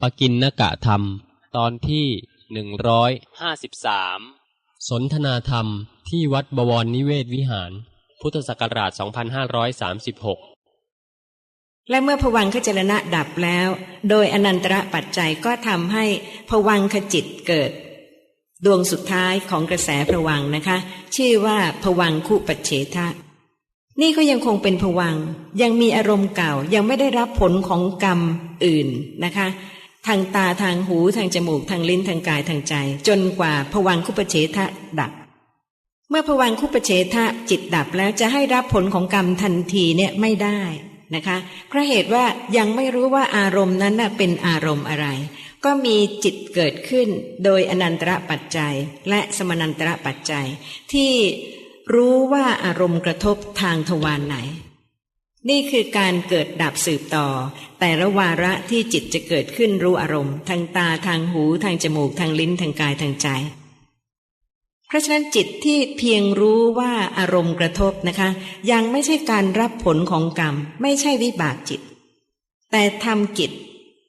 ปกินนกะธรรม ตอนที่หนึ่งร้อยห้าสิบสามสนทนาธรรมที่วัดบวรนิเวศวิหาร พุทธศักราช 2536 และเมื่อผวังขจรณะดับแล้ว โดยอนันตระปัจจัยก็ทำให้ผวังขจิตเกิด ดวงสุดท้ายของกระแสผวังนะคะ ชื่อว่าผวังคุปัจเฉทะ นี่ก็ยังคงเป็นผวังยังมีอารมณ์เก่ายังไม่ได้รับผลของกรรมอื่นนะคะ ทางตาทางหูทางจมูกทางลิ้นทางกายทางใจ จนกว่าผวังคุปเฉทะดับ เมื่อผวังคุปเฉทะจิตดับแล้วจะให้รับผลของกรรมทันทีเนี่ยไม่ได้นะคะเพราะเหตุว่ายังไม่รู้ว่าอารมณ์นั้นน่ะเป็นอารมณ์อะไร ก็มีจิตเกิดขึ้นโดยอนันตระปัจจัย และสมนันตระปัจจัย ที่รู้ว่าอารมณ์กระทบทางทวารไหน นี่คือการเกิดดับสืบต่อ แต่ละวาระที่จิตจะเกิดขึ้นรู้อารมณ์ ทางตาทางหูทางจมูกทางลิ้นทางกายทางใจ เพราะฉะนั้นจิตที่เพียงรู้ว่าอารมณ์กระทบนะคะ ยังไม่ใช่การรับผลของกรรม ไม่ใช่วิบากจิต แต่ทำกิจ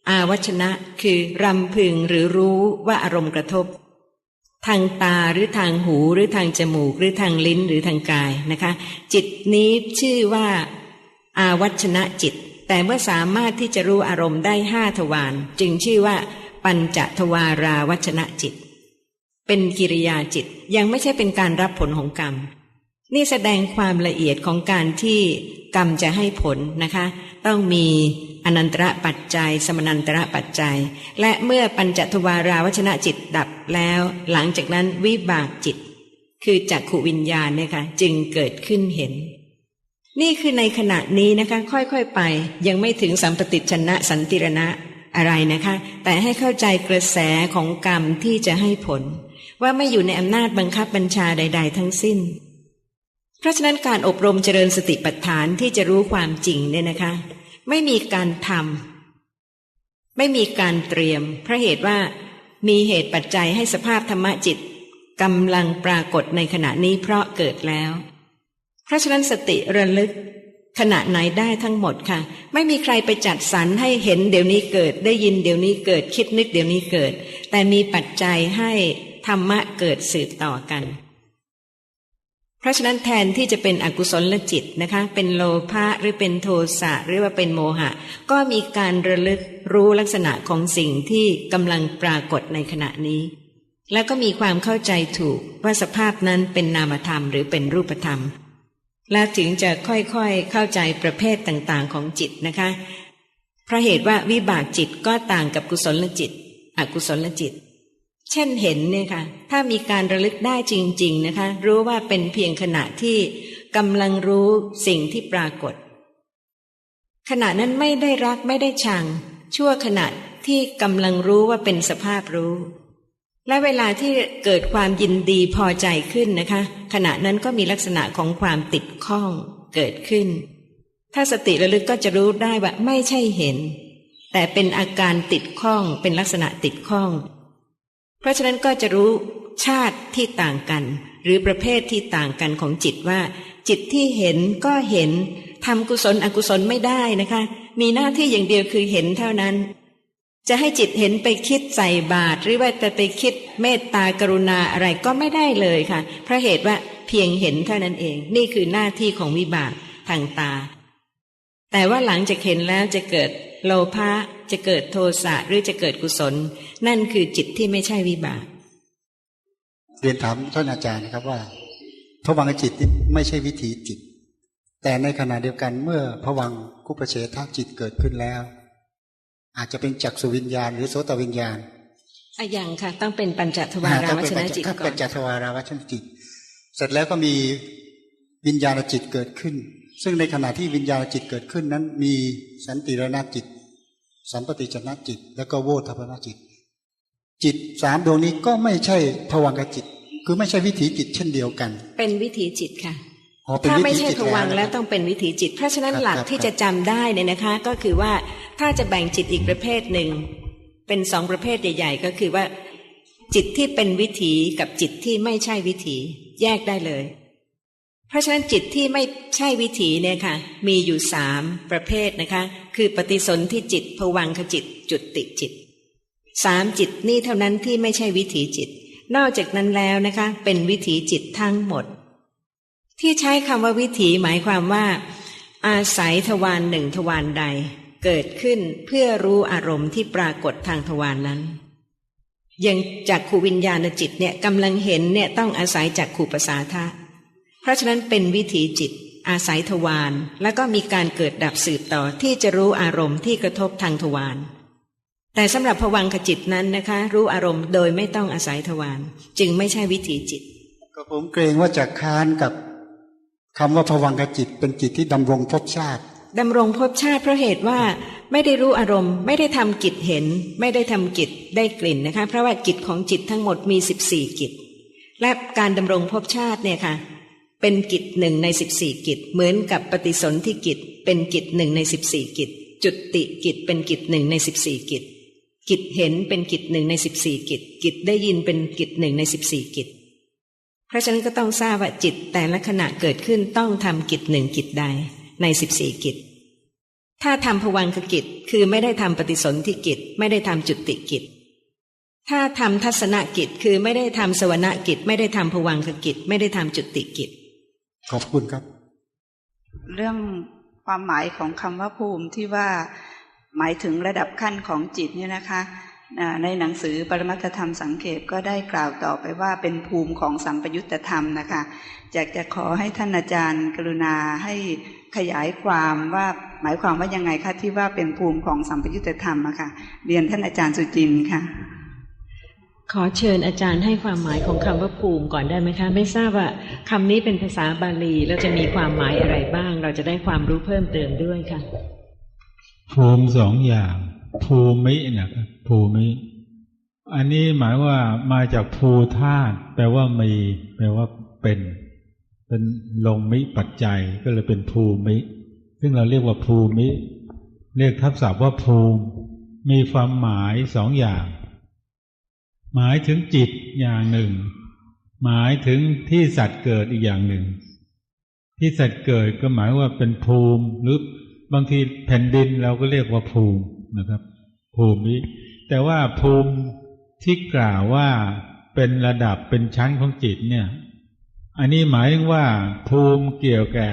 อาวัชนะคือรำพึงหรือรู้ว่าอารมณ์กระทบ ทางตาหรือทางหูหรือทางจมูกหรือทางลิ้นหรือทางกายนะคะ จิตนี้ชื่อว่า อาวัชนะจิต แต่เมื่อสามารถที่จะรู้อารมณ์ได้ห้าทวารจึงชื่อว่า ปัญจทวาราวัชนะจิต เป็นกิริยาจิตยังไม่ใช่เป็นการรับผลของกรรม นี่แสดงความละเอียดของการที่กรรมจะให้ผลนะคะ ต้องมีอนันตระปัจจัย สมนันตระปัจจัย และเมื่อปัญจทวาราวัชนะจิตดับแล้ว หลังจากนั้นวิบากจิต คือจักขวิญญาณเนี่ยค่ะจึงเกิดขึ้นเห็น นี่คือในขณะนี้นะคะ ค่อยๆไป ยังไม่ถึงสัมปติชนะสันติรณะอะไรนะคะ แต่ให้เข้าใจกระแสของกรรมที่จะให้ผล ว่าไม่อยู่ในอำนาจบังคับบัญชาใด ๆ ทั้งสิ้น เพราะฉะนั้นการอบรมเจริญสติปัฏฐานที่จะรู้ความจริงเนี่ยนะคะ ไม่มีการทำไม่มีการเตรียม เพราะเหตุว่ามีเหตุปัจจัยให้สภาพธรรมจิตกำลังปรากฏในขณะนี้เพราะเกิดแล้ว ราะฉะนั้นสติระลึกขณะไหนได้ทั้งหมดค่ะ ไม่มีใครไปจัดสรรให้เห็นเดี๋ยวนี้เกิดได้ยินเดี๋ยวนี้เกิดคิดนึกเดี๋ยวนี้เกิด แต่มีปัจจัยให้ธรรมะเกิดสืบต่อกัน เพราะฉะนั้นแทนที่จะเป็นอกุศลจิตนะคะ เป็นโลภะหรือเป็นโทสะหรือว่าเป็นโมหะ ก็มีการระลึกรู้ลักษณะของสิ่งที่กำลังปรากฏในขณะนี้ แล้วก็มีความเข้าใจถูกว่าสภาพนั้นเป็นนามธรรมหรือเป็นรูปธรรม แล้วถึงจะค่อยๆเข้าใจประเภทต่างๆของจิตนะคะ เพราะเหตุว่าวิบากจิตก็ต่างกับกุศลจิต อกุศลจิต เช่นเห็นเนี่ยค่ะ ถ้ามีการระลึกได้จริง ๆนะคะ รู้ว่าเป็นเพียงขณะที่กำลังรู้สิ่งที่ปรากฏ ขณะนั้นไม่ได้รักไม่ได้ชัง ชั่วขณะที่กำลังรู้ว่าเป็นสภาพรู้ และเวลาที่เกิดความยินดีพอใจขึ้นนะคะ ขณะนั้นก็มีลักษณะของความติดข้องเกิดขึ้น ถ้าสติระลึกก็จะรู้ได้ว่าไม่ใช่เห็น แต่เป็นอาการติดข้องเป็นลักษณะติดข้อง เพราะฉะนั้นก็จะรู้ชาติที่ต่างกัน หรือประเภทที่ต่างกันของจิตว่า จิตที่เห็นก็เห็นทำกุศลอกุศลไม่ได้นะคะ มีหน้าที่อย่างเดียวคือเห็นเท่านั้น จะให้จิตเห็นไปคิดใส่บาตรหรือว่าจะไปคิดเมตตากรุณาอะไรก็ไม่ได้เลยค่ะ เพราะเหตุว่าเพียงเห็นเท่านั้นเอง นี่คือหน้าที่ของวิบากทางตา แต่ว่าหลังจากเห็นแล้วจะเกิดโลภะจะเกิดโทสะหรือจะเกิดกุศล นั่นคือจิตที่ไม่ใช่วิบาก เรียนถามท่านอาจารย์นะครับว่าพวังจิตไม่ใช่วิถีจิต แต่ในขณะเดียวกันเมื่อพวังคุปเฉทจิตเกิดขึ้นแล้ว อาจจะเป็นจักสุวิญญาณ หรือโสตวิญญาณอะยังค่ะ ต้องเป็นปัญจทวาราวัชนะจิตถ้าก่อเป็นนจัตวาราวัชนจิต เสร็จแล้วก็มีวิญญาณจิตเกิดขึ้น ซึ่งในขณะที่วิญญาณจิตเกิดขึ้นนั้น มีสันติรณจิต สัมปติชนะจิต แล้วก็โวทัพนจิต จิตสามดวงนี้ก็ไม่ใช่พวังคจิต คือไม่ใช่วิถีจิตเช่นเดียวกัน เป็นวิถีจิตค่ะอ๋อเป็น ถ้าวิไม่ถีใช่จิตผวังค์แล้วนะครับต้องเป็นวิถีจิต เพราะฉะนั้นครับหลักครับที่ครับจะจำได้เนี่ยนะคะ ก็คือว่าถ้าจะแบ่งจิตอีกประเภทหนึ่ง เป็นสองประเภทใหญ่ ๆ ก็คือว่า จิตที่เป็นวิถีกับจิตที่ไม่ใช่วิถีแยกได้เลย เพราะฉะนั้นจิตที่ไม่ใช่วิถีเนี่ยค่ะ มีอยู่สามประเภทนะคะ คือปฏิสนธิจิตผวังคจิต จุดติจิตสามจิตนี่เท่านั้นที่ไม่ใช่วิถีจิต นอกจากนั้นแล้วนะคะ เป็นวิถีจิตทั้งหมด ที่ใช้คำว่าวิถีหมายความว่า อาศัยทวารหนึ่งทวารใด เกิดขึ้นเพื่อรู้อารมณ์ที่ปรากฏทางทวารนนั้นอย่างจากขูวิญญาณจิตเนี่ยกำลังเห็นเนี่ยต้องอาศัยจากขูประสาทะ เพราะฉะนั้นเป็นวิถีจิต อาศัยทวารแล้วก็มีการเกิดดับสืบต่อที่จะรู้อารมณ์ที่กระทบทางทวารแต่สำหรับผวังขจิตนั้นนะคะ รู้อารมณ์โดยไม่ต้องอาศัยทวารจึงไม่ใช่วิถีจิต ก็ผมเกรงว่าจะค้านกับ คำว่าผวังขจิตเป็นจิตที่ดำรงภพชาติดำรงภพชาติเพราะเหตุว่าไม่ได้รู้อารมณ์ ไม่ได้ทำกิจเห็น ไม่ได้ทำกิจได้กลิ่นนะคะ เพราะว่ากิจของจิตทั้งหมดมีสิบสี่กิจ และการดำรงภพชาติเนี่ยค่ะ เป็นกิจหนึ่งในสิบสี่กิจ เหมือนกับปฏิสนธิกิจ เป็นกิจหนึ่งในสิบสี่กิจ จุติกิจเป็นกิจหนึ่งในสิบสี่กิจ กิจเห็นเป็นกิจหนึ่งในสิบสี่กิจ กิจได้ยินเป็นกิจหนึ่งในสิบสี่กิจ เพราะฉะนั้นก็ต้องทราบว่าจิตแต่ละขณะเกิดขึ้นต้องทำกิจหนึ่งกิจใดในสิบสี่กิจ ถ้าทำผวังคกิจคือไม่ได้ทำปฏิสนธิกิจ ไม่ได้ทำจุติกิจ ถ้าทำทัศนกิจคือไม่ได้ทำสวนากิจ ไม่ได้ทำผวังคกิจ ไม่ได้ทำจุติกิจ ขอบคุณครับ เรื่องความหมายของคำว่าภูมิที่ว่าหมายถึงระดับขั้นของจิตเนี่ยนะคะอ่า ในหนังสือปรมัตถธรรมสังเขปก็ได้กล่าวต่อไปว่าเป็นภูมิของสัมปยุตตธรรมนะคะอยากจะขอให้ท่านอาจารย์ กรุณาให้ขยายความว่าหมายความว่ายังไงคะที่ว่าเป็นภูมิของสัมปยุตตธรรมอะค่ะเรียนท่านอาจารย์สุจินต์ค่ะ ขอเชิญอาจารย์ให้ความหมายของคำว่าภูมิก่อนได้ไหมคะ ไม่ทราบว่าคำนี้เป็นภาษาบาลีแล้วจะมีความหมายอะไรบ้าง เราจะได้ความรู้เพิ่มเติมด้วยค่ะ ภูมิสองอย่าง ภูมินะครับภูมิ อันนี้หมายว่ามาจากภูธาตุแปลว่ามี แปลว่าเป็น เป็นลงมิปัจจัยก็เลยเป็นภูมิ ซึ่งเราเรียกว่าภูมิ เรียกทับศัพท์ว่าภูมิ มีความหมายสองอย่าง หมายถึงจิตอย่างหนึ่ง หมายถึงที่สัตว์เกิดอีกอย่างหนึ่ง ที่สัตว์เกิดก็หมายว่าเป็นภูมิหรือบางทีแผ่นดินเราก็เรียกว่าภูมิ นะครับ ภูมิแต่ว่าภูมิที่กล่าวว่าเป็นระดับเป็นชั้นของจิตเนี่ย อันนี้หมายถึงว่า ภูมิเกี่ยวแก่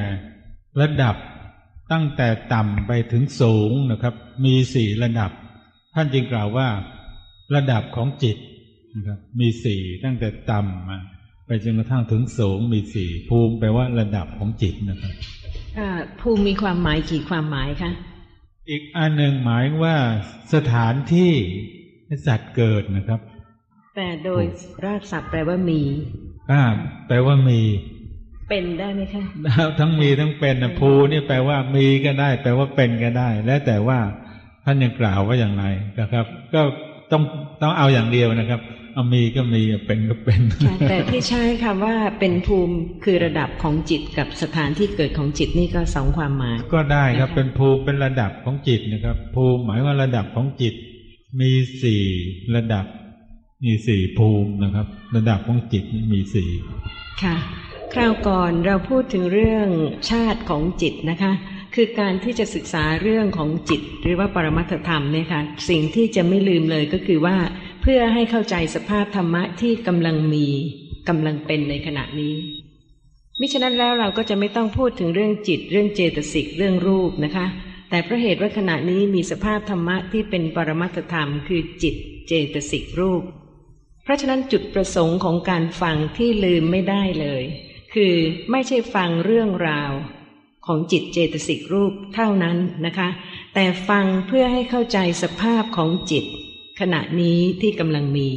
ระดับตั้งแต่ต่ำไปถึงสูงนะครับ มีสี่ระดับ ท่านจึงกล่าวว่า ระดับของจิตนะครับมีสี่ตั้งแต่ต่ำมาไปจนกระทั่งถึงสูงมีสี่ภูมิแปลว่าระดับของจิตนะครับภูมิมีความหมายกี่ความหมายคะ อีกอันหนึ่งหมายว่าสถานที่ให้สัตว์เกิดนะครับ แต่โดยรากศัพท์แปลว่ามีอ่าแปลว่ามี เป็นได้ไหมคะทั้งมีทั้งเป็นนะภูนี่แปลว่ามีก็ได้ แปลว่าเป็นก็ได้ แล้วแต่ว่าท่านยังกล่าวว่าอย่างไรนะครับ ก็ต้องต้องเอาอย่างเดียวนะครับ เอามีก็มีเอาเป็นก็เป็นค่ะแต่ที่ใช้คำว่าเป็นภูมิคือระดับของจิตกับสถานที่เกิดของจิตนี่ก็สองความหมาย ก็ได้ครับนะคะเป็นภูมิเป็นระดับของจิตนะครับ ภูมิหมายว่าระดับของจิต มีสี่ระดับ มีสี่ภูมินะครับ ระดับของจิตมีสี่ค่ะ คราวก่อนเราพูดถึงเรื่องชาติของจิตนะคะ คือการที่จะศึกษาเรื่องของจิตหรือว่าปรมัตถธรรมเนี่ยค่ะสิ่งที่จะไม่ลืมเลยก็คือว่า เพื่อให้เข้าใจสภาพธรรมะที่กำลังมีกำลังเป็นในขณะนี้มิฉะนั้นแล้วเราก็จะไม่ต้องพูดถึงเรื่องจิต เรื่องเจตสิกเรื่องรูปนะคะ แต่เพราะเหตุว่าขณะนี้มีสภาพธรรมะที่เป็นปรมัตถธรรม คือจิตเจตสิกรูป เพราะฉะนั้นจุดประสงค์ของการฟังที่ลืมไม่ได้เลย คือไม่ใช่ฟังเรื่องราว ของจิตเจตสิกรูปเท่านั้นนะคะ แต่ฟังเพื่อให้เข้าใจสภาพของจิต ขณะนี้ที่กำลังมี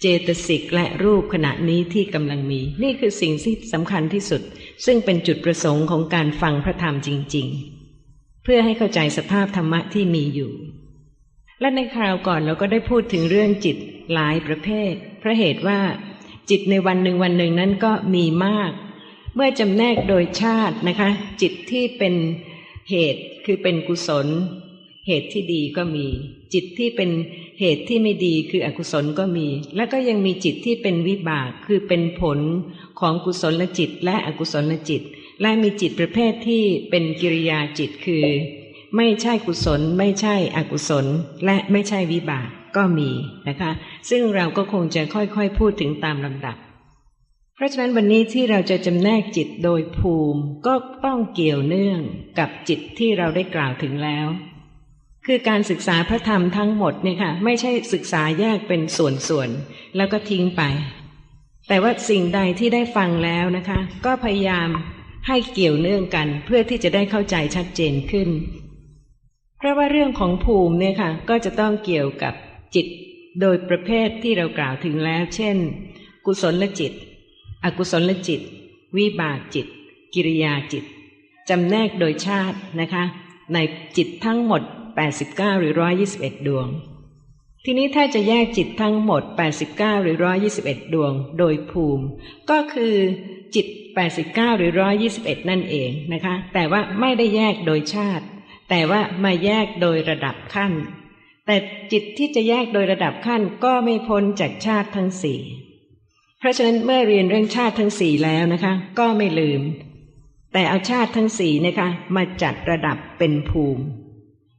เจตสิกและรูปขณะนี้ที่กำลังมี นี่คือสิ่งที่สำคัญที่สุด ซึ่งเป็นจุดประสงค์ของการฟังพระธรรมจริง ๆ เพื่อให้เข้าใจสภาพธรรมะที่มีอยู่ และในคราวก่อนเราก็ได้พูดถึงเรื่องจิตหลายประเภทเพราะเหตุว่าจิตในวันหนึ่งวันหนึ่งนั้นก็มีมาก เมื่อจำแนกโดยชาตินะคะ จิตที่เป็นเหตุคือเป็นกุศล เหตุที่ดีก็มี จิตที่เป็นเหตุที่ไม่ดีคืออกุศลก็มี แล้วก็ยังมีจิตที่เป็นวิบากคือเป็นผลของกุศลจิต และอกุศลจิต และมีจิตประเภทที่เป็นกิริยาจิตคือ ไม่ใช่กุศล ไม่ใช่อกุศล และไม่ใช่วิบากก็มีนะคะ ซึ่งเราก็คงจะค่อยๆพูดถึงตามลำดับ เพราะฉะนั้นวันนี้ที่เราจะจำแนกจิตโดยภูมิก็ต้องเกี่ยวเนื่องกับจิตที่เราได้กล่าวถึงแล้ว คือการศึกษาพระธรรมทั้งหมดเนี่ยค่ะไม่ใช่ศึกษาแยกเป็นส่วนๆแล้วก็ทิ้งไป แต่ว่าสิ่งใดที่ได้ฟังแล้วนะคะ ก็พยายามให้เกี่ยวเนื่องกันเพื่อที่จะได้เข้าใจชัดเจนขึ้น เพราะว่าเรื่องของภูมิเนี่ยค่ะก็จะต้องเกี่ยวกับจิต โดยประเภทที่เรากล่าวถึงแล้ว เช่น กุศลจิต อกุศลจิต วิบากจิต กิริยาจิตจำแนกโดยชาตินะคะ ในจิตทั้งหมด 89 หรือ 121 ดวง ทีนี้ถ้าจะแยกจิตทั้งหมด 89 หรือ 121 ดวง โดยภูมิ ก็คือจิต 89 หรือ 121 นั่นเองนะคะ แต่ว่าไม่ได้แยกโดยชาติ แต่ว่ามาแยกโดยระดับขั้น แต่จิตที่จะแยกโดยระดับขั้นก็ไม่พ้นจากชาติทั้งสี่ เพราะฉะนั้นเมื่อเรียนเรื่องชาติทั้งสี่แล้วนะคะ ก็ไม่ลืม แต่เอาชาติทั้งสี่นะคะมาจัดระดับเป็นภูมิ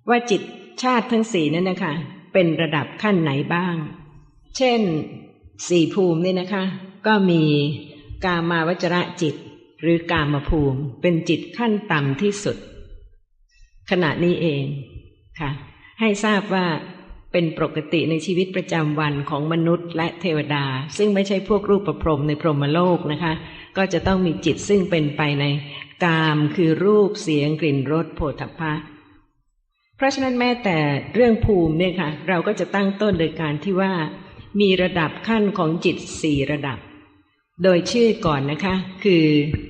ว่าจิตชาติทั้งสี่นั้นนะคะ เป็นระดับขั้นไหนบ้าง เช่นสี่ภูมินี่นะคะ ก็มีกามาวจระจิต หรือกามภูมิ เป็นจิตขั้นต่ำที่สุด ขณะนี้เองค่ะ ให้ทราบว่า เป็นปกติในชีวิตประจำวันของมนุษย์และเทวดา ซึ่งไม่ใช่พวกรูปประพรมในพรหมโลกนะคะ ก็จะต้องมีจิตซึ่งเป็นไปในกามคือรูปเสียงกลิ่นรสโผฏฐัพพะเพราะฉะนั้นแม้แต่เรื่องภูมิเนี่ยค่ะ เราก็จะตั้งต้นโดยการที่ว่า มีระดับขั้นของจิตสี่ระดับ โดยชื่อก่อนนะคะ คือ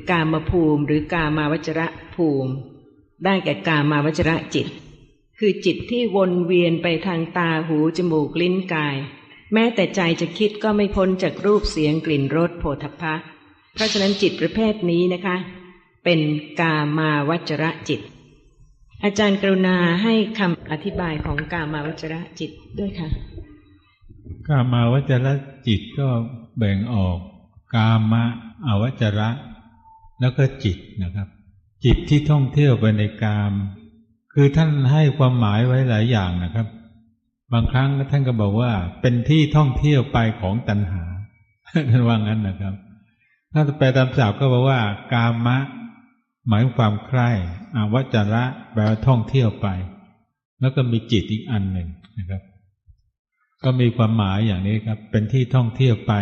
กามภูมิหรือกามาวจระภูมิ ได้แก่กามาวจระจิต คือจิตที่วนเวียนไปทางตาหูจมูกลิ้นกาย แม้แต่ใจจะคิดก็ไม่พ้นจากรูปเสียงกลิ่นรสโผฏฐัพพะเพราะฉะนั้นจิตประเภทนี้นะคะ เป็นกามาวจระจิต อาจารย์กรุณาให้คำอธิบายของกามาวจระจิตด้วยค่ะ กามาวจระจิตก็แบ่งออก กามะอวจระ แล้วก็จิตนะครับ จิตที่ท่องเที่ยวไปในกาม คือท่านให้ความหมายไว้หลายอย่างนะครับ บางครั้งท่านก็บอกว่า เป็นที่ท่องเที่ยวไปของตัณหาท่านว่างั้นนะครับ ถ้าแปลตามศัพท์ก็บอกว่า กามะ หมายถึงความใคร่อวจระแปลว่าท่องเที่ยวไป แล้วก็มีจิตอีกอันหนึ่งนะครับ ก็มีความหมายอย่างนี้ครับ เป็นที่ท่องเที่ยวไป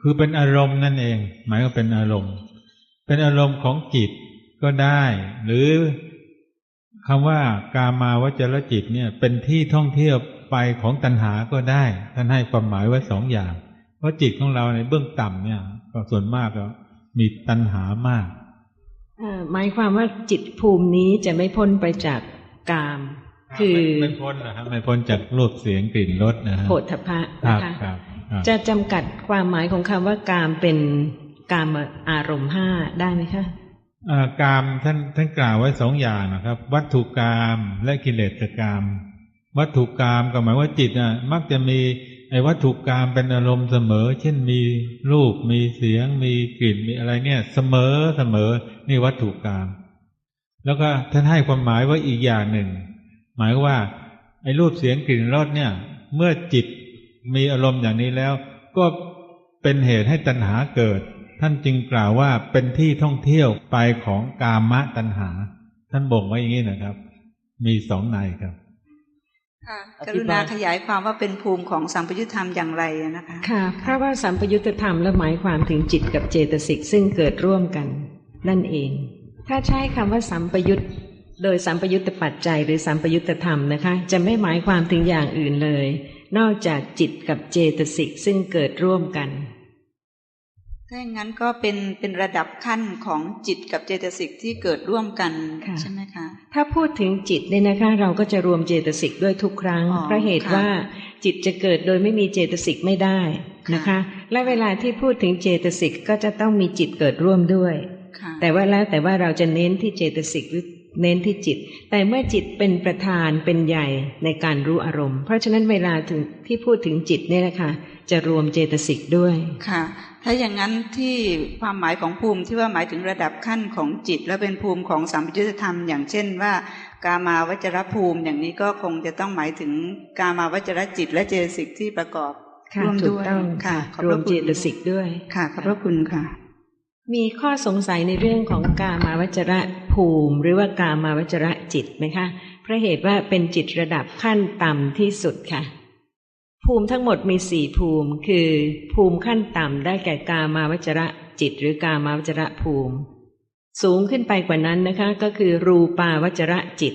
คือเป็นอารมณ์นั่นเอง หมายว่าเป็นอารมณ์ เป็นอารมณ์ของจิตก็ได้ หรือ คำว่ากามาวจรจิตเนี่ยเป็นที่ท่องเที่ยวไปของตัณหาก็ได้ท่านให้ความหมายไว้สองอย่าง เพราะจิตของเราในเบื้องต่ำเนี่ยก็ส่วนมากก็มีตัณหามากเอ่อหมายความว่าจิตภูมินี้จะไม่พ้นไปจากกาม คือไม่ไม่พ้นนะครับไม่พ้นจากรูปเสียงกลิ่นรสนะฮะโผฏฐัพพะครันะบคะครับครับจะจำกัดความหมายของคำว่ากามเป็นกามอารมณ์ห้าได้ไหมคะอ่า กามท่านท่านกล่าวไว้สองอย่างนะครับ วัตถุกามและกิเลสกาม วัตถุกามก็หมายว่าจิตอะมักจะมีไอ้วัตถุกามเป็นอารมณ์เสมอ เช่นมีรูปมีเสียง มีกลิ่นมีอะไรเนี่ย เสมอเสมอนี่วัตถุกาม แล้วก็ท่านให้ความหมายไว้อีกอย่างหนึ่ง หมายว่าไอ้รูปเสียงกลิ่นรสเนี่ย เมื่อจิตมีอารมณ์อย่างนี้แล้ว ก็เป็นเหตุให้ตัณหาเกิด ท่านจึงกล่าวว่าเป็นที่ท่องเที่ยวไปของกามะตัณหา ท่านบ่งไว้อย่างนี้นะครับ มีสองในครับ ค่ะอกธิบายรุณาขยายความว่าเป็นภูมิของสัมปยุทธธรรมอย่างไรอะนะคะ ค่ะ เพราะว่าสัมปยุตธรรมและหมายความถึงจิตกับเจตสิกซึ่งเกิดร่วมกัน นั่นเอง ถ้าใช้คำว่าสัมปยุตโดยสัมปยุตตปัจจัยหรือสัมปยุตธรรมนะคะ จะไม่หมายความถึงอย่างอื่นเลย นอกจากจิตกับเจตสิกซึ่งเกิดร่วมกัน ถ้าอย่างนั้นก็เป็นเป็นระดับขั้นของจิตกับเจตสิกที่เกิดร่วมกันค่ะใช่ไหมคะ ถ้าพูดถึงจิตเนี่ยนะคะเราก็จะรวมเจตสิกด้วยทุกครั้งอ๋อเพราะเหตุค่ะว่าจิตจะเกิดโดยไม่มีเจตสิกไม่ได้นะคะค่ะและเวลาที่พูดถึงเจตสิกก็จะต้องมีจิตเกิดร่วมด้วยค่ะแต่ว่าแล้วแต่ว่าเราจะเน้นที่เจตสิกหรือ เน้นที่จิต แต่เมื่อจิตเป็นประธานเป็นใหญ่ในการรู้อารมณ์ เพราะฉะนั้นเวลาถึงที่พูดถึงจิตเนี่ยนะคะจะรวมเจตสิกด้วยค่ะ ถ้าอย่างนั้นที่ความหมายของภูมิที่ว่าหมายถึงระดับขั้นของจิต และเป็นภูมิของสัมปยุตธรรม อย่างเช่นว่ากามาวจรภูมิอย่างนี้ก็คงจะต้องหมายถึงกามาวจรจิต และเจตสิกที่ประกอบค่ะร่วมถูด้กวยต้องค่ะค่ะขอบรพวระมคุเจณตสิกด้วยค่ะขอบพระคุณค่ะ มีข้อสงสัยในเรื่องของกามาวจระ ภูมิ หรือว่ากามาวจระจิตไหมคะเพราะเหตุว่าเป็นจิตระดับขั้นต่ำที่สุดค่ะ ภูมิทั้งหมดมีสี่ภูมิ คือภูมิขั้นต่ำได้แก่กามาวจระจิต หรือกามาวจระภูมิ สูงขึ้นไปกว่านั้นนะคะ ก็คือ รูปาวจระจิต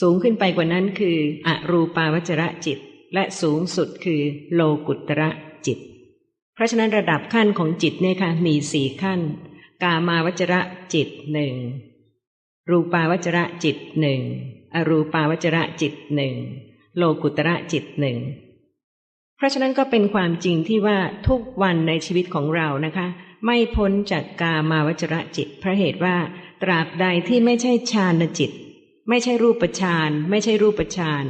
สูงขึ้นไปกว่านั้นคืออรูปาวจระจิต และสูงสุดคือโลกุตระจิต เพราะฉะนั้นระดับขั้นของจิตเนี่ยค่ะมีสี่ขั้น กามาวจระจิตหนึ่งรูปาวจระจิตหนึ่งอรูปาวจระจิตหนึ่งโลกุตระจิตหนึ่งเพราะฉะนั้นก็เป็นความจริงที่ว่าทุกวันในชีวิตของเรานะคะ ไม่พ้นจากกามาวจระจิตเพราะเหตุว่า ตราบใดที่ไม่ใช่ฌานจิต ไม่ใช่รูปฌานไม่ใช่รูปฌาน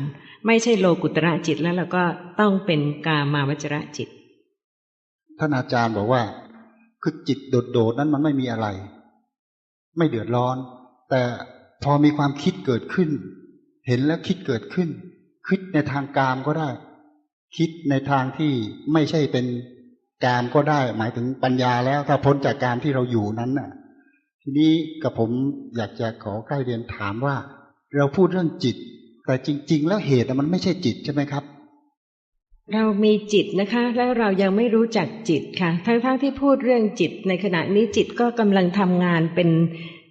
ไม่ใช่โลกุตระจิตแล้วเราก็ต้องเป็นกามาวจระจิต ท่านอาจารย์บอกว่า คือจิตโดดๆนั้นมันไม่มีอะไร ไม่เดือดร้อน แต่พอมีความคิดเกิดขึ้น เห็นแล้วคิดเกิดขึ้น คิดในทางกามก็ได้ คิดในทางที่ไม่ใช่เป็นกามก็ได้ หมายถึงปัญญาแล้วถ้าพ้นจากกามที่เราอยู่นั้นน่ะ ทีนี้กับผมอยากจะขอใกล้เรียนถามว่า เราพูดเรื่องจิต แต่จริง ๆ แล้วเหตุมันไม่ใช่จิตใช่ไหมครับ เรามีจิตนะคะ แล้วเรายังไม่รู้จักจิตค่ะ ทั้งๆที่พูดเรื่องจิต ในขณะนี้จิตก็กำลังทำงานเป็น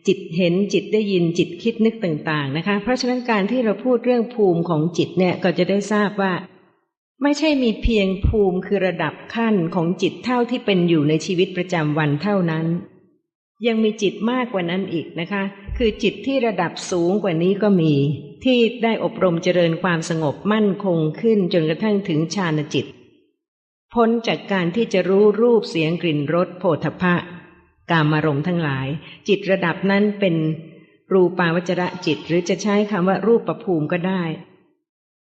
จิตเห็นจิตได้ยินจิตคิดนึกต่าง ๆ นะคะ เพราะฉะนั้นการที่เราพูดเรื่องภูมิของจิตเนี่ยก็จะได้ทราบว่า ไม่ใช่มีเพียงภูมิคือระดับขั้นของจิตเท่าที่เป็นอยู่ในชีวิตประจำวันเท่านั้น ยังมีจิตมากกว่านั้นอีกนะคะ คือจิตที่ระดับสูงกว่านี้ก็มี ที่ได้อบรมเจริญความสงบมั่นคงขึ้นจนกระทั่งถึงฌานจิต พ้นจากการที่จะรู้รูปเสียงกลิ่นรสโผฏฐัพพะกามารมทั้งหลาย จิตระดับนั้นเป็นรูปาวจระจิต หรือจะใช้คำว่ารูปประภูมิก็ได้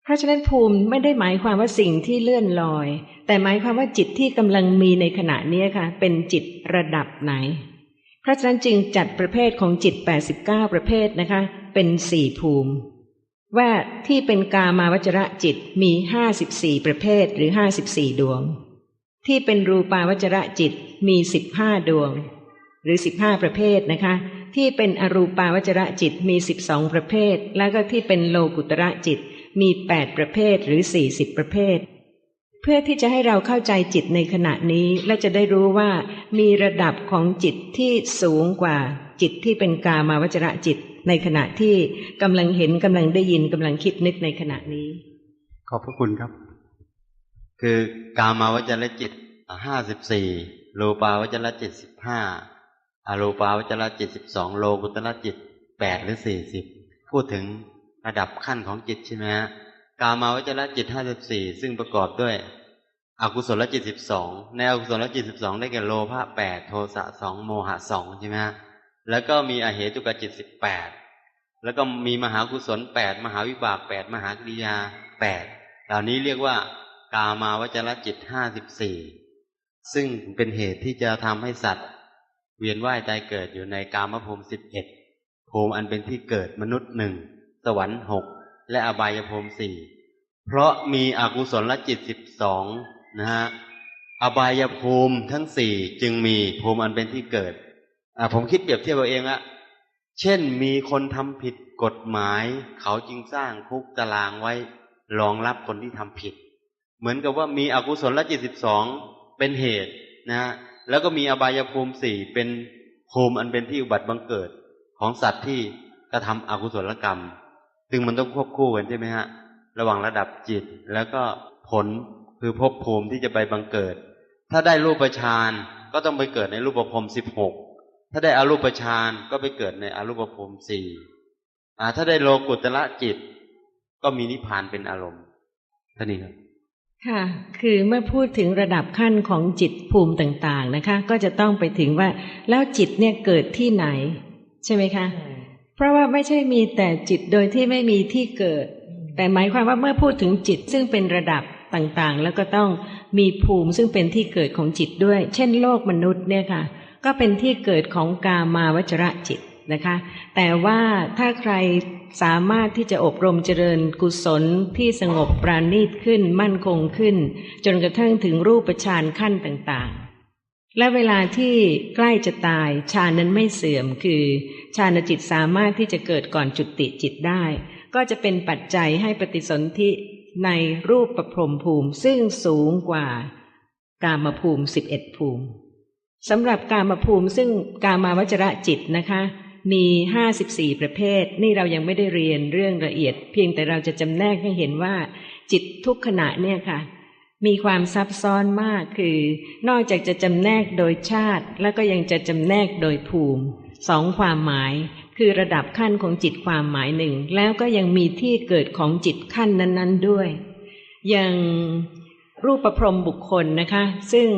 เพราะฉะนั้นภูมิไม่ได้หมายความว่าสิ่งที่เลื่อนลอย แต่หมายความว่าจิตที่กำลังมีในขณะนี้ค่ะ เป็นจิตระดับไหน เพราะฉะนั้นจึงจัดประเภทของจิต 89 ประเภทนะคะ เป็นสี่ภูมิ ว่าที่เป็นกามาวจระจิตมี 54 ประเภทหรือ 54 ดวง ที่เป็นรูปาวจระจิตมี 15 ดวง หรือ 15 ประเภทนะคะ ที่เป็นอรูปาวจระจิตมี 12 ประเภท แล้วก็ที่เป็นโลกุตระจิตมี 8 ประเภทหรือ 40 ประเภท เพื่อที่จะให้เราเข้าใจจิตในขณะนี้ และจะได้รู้ว่ามีระดับของจิตที่สูงกว่าจิตที่เป็นกามาวจระจิตในขณะที่กำลังเห็นกำลังได้ยินกำลังคิดนึกในขณะนี้ ขอบพระคุณครับ คือกามาวจรจิตห้าสิบสี่รูปาวจรจิตสิบห้าอรูปาวจรจิตสิบสองโลกุตรจิตแปดหรือสี่สิบพูดถึงระดับขั้นของจิตใช่ไหมฮะ กามาวจรจิตห้าสิบสี่ซึ่งประกอบด้วย อกุศลจิตสิบสองในอกุศลจิตสิบสองได้แก่โลภะแปดโทสะสองโมหะสองใช่ไหมฮะแล้วก็มีอเหตุกจิตสิบแปดแล้วก็มีมหากุศลแปดมหาวิบากแปดมหากริยาแปดเหล่านี้เรียกว่ากามาวจรจิตห้าสิบสี่ซึ่งเป็นเหตุที่จะทำให้สัตว์ เวียนว่ายตายเกิดอยู่ในกามภูมิสิบเอ็ดภูมิอันเป็นที่เกิดมนุษย์หนึ่งสวรรค์หก และอบายภูมิสี่เพราะมีอกุศลจิตสิบสองนะฮะอบายภูมิทั้งสี่จึงมีภูมิอันเป็นที่เกิดอ่าผมคิดเปรียบเทียบเอาเองอะเช่นมีคนทำผิดกฎหมาย เขาจึงสร้างคุกตารางไว้รองรับคนที่ทำผิด เหมือนกับว่ามีอกุศลจิตสิบสองเป็นเหตุนะฮะแล้วก็มีอบายภูมิสี่เป็นภูมิอันเป็นที่อุบัติบังเกิดของสัตว์ที่กระทำอกุศลกรรม ซึ่งมันต้องควบคู่กันใช่ไหมฮะ ระหว่างระดับจิต แล้วก็ผลคือภพภูมิที่จะไปบังเกิด ถ้าได้รูปฌานก็ต้องไปเกิดในรูปภพสิบหกถ้าได้อารูปฌานก็ไปเกิดในอารูปภพสี่อ่าถ้าได้โลกุตละจิต ก็มีนิพพานเป็นอารมณ์ท่านี้ครับค่ะ คือเมื่อพูดถึงระดับขั้นของจิตภูมิต่าง ๆนะคะ ก็จะต้องไปถึงว่าแล้วจิตเนี่ยเกิดที่ไหน ใช่ไหมคะ เพราะว่าไม่ใช่มีแต่จิตโดยที่ไม่มีที่เกิด แต่หมายความว่าเมื่อพูดถึงจิตซึ่งเป็นระดับต่างๆ แล้วก็ต้องมีภูมิซึ่งเป็นที่เกิดของจิตด้วย เช่นโลกมนุษย์เนี่ยค่ะ ก็เป็นที่เกิดของกามาวจระจิตนะคะ แต่ว่าถ้าใครสามารถที่จะอบรมเจริญกุศลที่สงบปราณีตขึ้น มั่นคงขึ้น จนกระทั่งถึงรูปฌานขั้นต่างๆ และเวลาที่ใกล้จะตายฌานนั้นไม่เสื่อม คือฌานจิตสามารถที่จะเกิดก่อนจุติจิตได้ ก็จะเป็นปัจจัยให้ปฏิสนธิในรูปประพรมภูมิ ซึ่งสูงกว่ากามภูมิสิบเอ็ดภูมิสำหรับกามภูมิซึ่งกามาวจระจิตนะคะ มีห้าสิบสี่ประเภท นี่เรายังไม่ได้เรียนเรื่องละเอียด เพียงแต่เราจะจำแนกให้เห็นว่า จิตทุกขณะเนี่ยค่ะ มีความซับซ้อนมากคือ นอกจากจะจำแนกโดยชาติ แล้วก็ยังจะจำแนกโดยภูมิสองความหมาย คือระดับขั้นของจิตความหมายหนึ่ง แล้วก็ยังมีที่เกิดของจิตขั้นนั้น ๆด้วย อย่างรูปประพรมบุคคลนะคะ ซึ่ง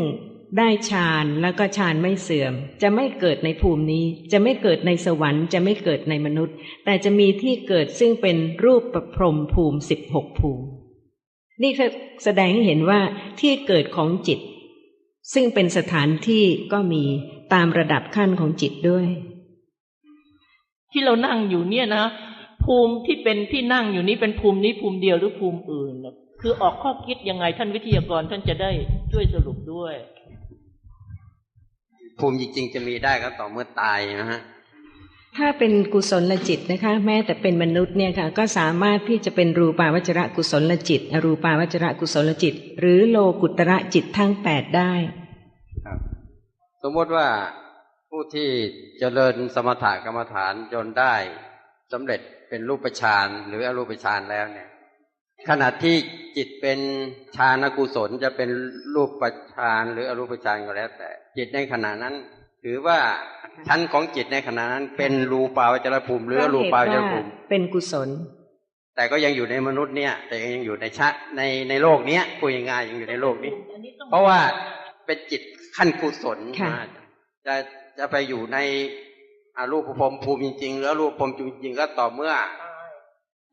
ได้ฌานแล้วก็ฌานไม่เสื่อม จะไม่เกิดในภูมินี้ จะไม่เกิดในสวรรค์จะไม่เกิดในมนุษย์ แต่จะมีที่เกิดซึ่งเป็นรูปประพรมภูมิสิบหกภูมิ นี่คือแสดงให้เห็นว่าที่เกิดของจิต ซึ่งเป็นสถานที่ก็มีตามระดับขั้นของจิตด้วย ที่เรานั่งอยู่เนี่ยนะ ภูมิที่เป็นที่นั่งอยู่นี้เป็นภูมินี้ภูมิเดียวหรือภูมิอื่นนะคือออกข้อคิดยังไงท่านวิทยากรท่านจะได้ช่วยสรุปด้วย ภูมิจริงๆจะมีได้ก็ต่อเมื่อตายนะฮะ ถ้าเป็นกุศลจิตนะคะ แม้แต่เป็นมนุษย์เนี่ยค่ะก็สามารถที่จะเป็นรูปาวจระกุศลจิต อรูปาวจระกุศลจิต หรือโลกุตระจิตทั้งแปดได้ครับสมมติว่าผู้ที่เจริญสมถกรรมฐานจนได้สำเร็จเป็นรูปฌานหรืออรูปฌานแล้วเนี่ย ขณะที่จิตเป็นฌานกุศลจะเป็นรูปฌานหรืออรูปฌานก็แล้วแต่ จิตในขณะนั้น ถือว่า ชั้นของจิตในขณะนั้น เป็นรูปาวจรภูมิหรืออรูปาวจรภูมิเป็นกุศล แต่ก็ยังอยู่ในมนุษย์เนี่ย แต่ยังอยู่ในชะในในโลกเนี้ยพูดง่ายๆยังอยู่ในโลกนี้ เพราะว่าเป็นจิตขั้นกุศลค่ะมาจะจะไปอยู่ในอารูปภพภูมิจริงๆหรืออรูปภพจริงๆก็ต่อเมื่อ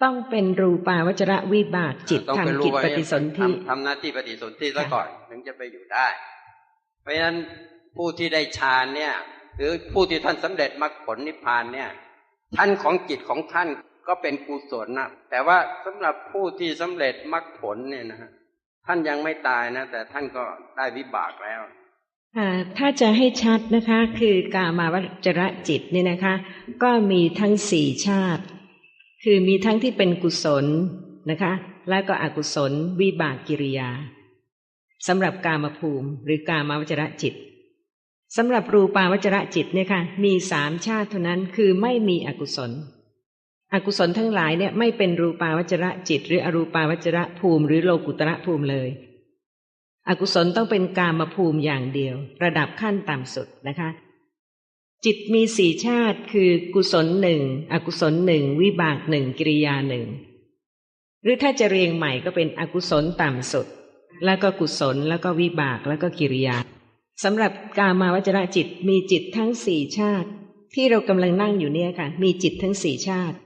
ต้องเป็นรูปาวจระวิบากจิตต้องเป็นทำรูกิจปปฏิสนธิทำทำหน้าที่ปฏิสนธิซะค่ะก่อนถึงจะไปอยู่ได้ เพราะฉะนั้นผู้ที่ได้ฌานเนี่ย หรือผู้ที่ท่านสำเร็จมรรคผลนิพพานเนี่ยท่านของจิตของท่านก็เป็นกุศลนะแต่ว่าสำหรับผู้ที่สำเร็จมรรคผลเนี่ยนะฮะท่านยังไม่ตายนะ แต่ท่านก็ได้วิบากแล้วถ้าจะให้ชัดนะคะ คือกามาวจระจิตเนี่ยนะคะ ก็มีทั้งสี่ชาติ คือมีทั้งที่เป็นกุศลนะคะ และก็อกุศลวิบากกิริยาสำหรับกามภูมิ หรือกามาวจระจิต สำหรับรูปาวจระจิตเนี่ยค่ะมีสามชาติเท่านั้นคือไม่มีอกุศล อกุศลทั้งหลายเนี่ยไม่เป็นรูปาวจระจิต หรืออรูปาวจระภูมิ หรือโลกุตระภูมิเลย อกุศลต้องเป็นกามภูมิอย่างเดียว ระดับขั้นต่ำสุดนะคะ จิตมีสี่ชาติคือกุศลหนึ่งอกุศลหนึ่งวิบากหนึ่งกิริยาหนึ่งหรือถ้าจะเรียงใหม่ก็เป็นอกุศลต่ำสุด แล้วก็กุศลแล้วก็วิบากแล้วก็กิริยา สำหรับกามาวจระจิตมีจิตทั้งสี่ชาติ ที่เรากำลังนั่งอยู่เนี่ยค่ะ มีจิตทั้งสี่ชาติ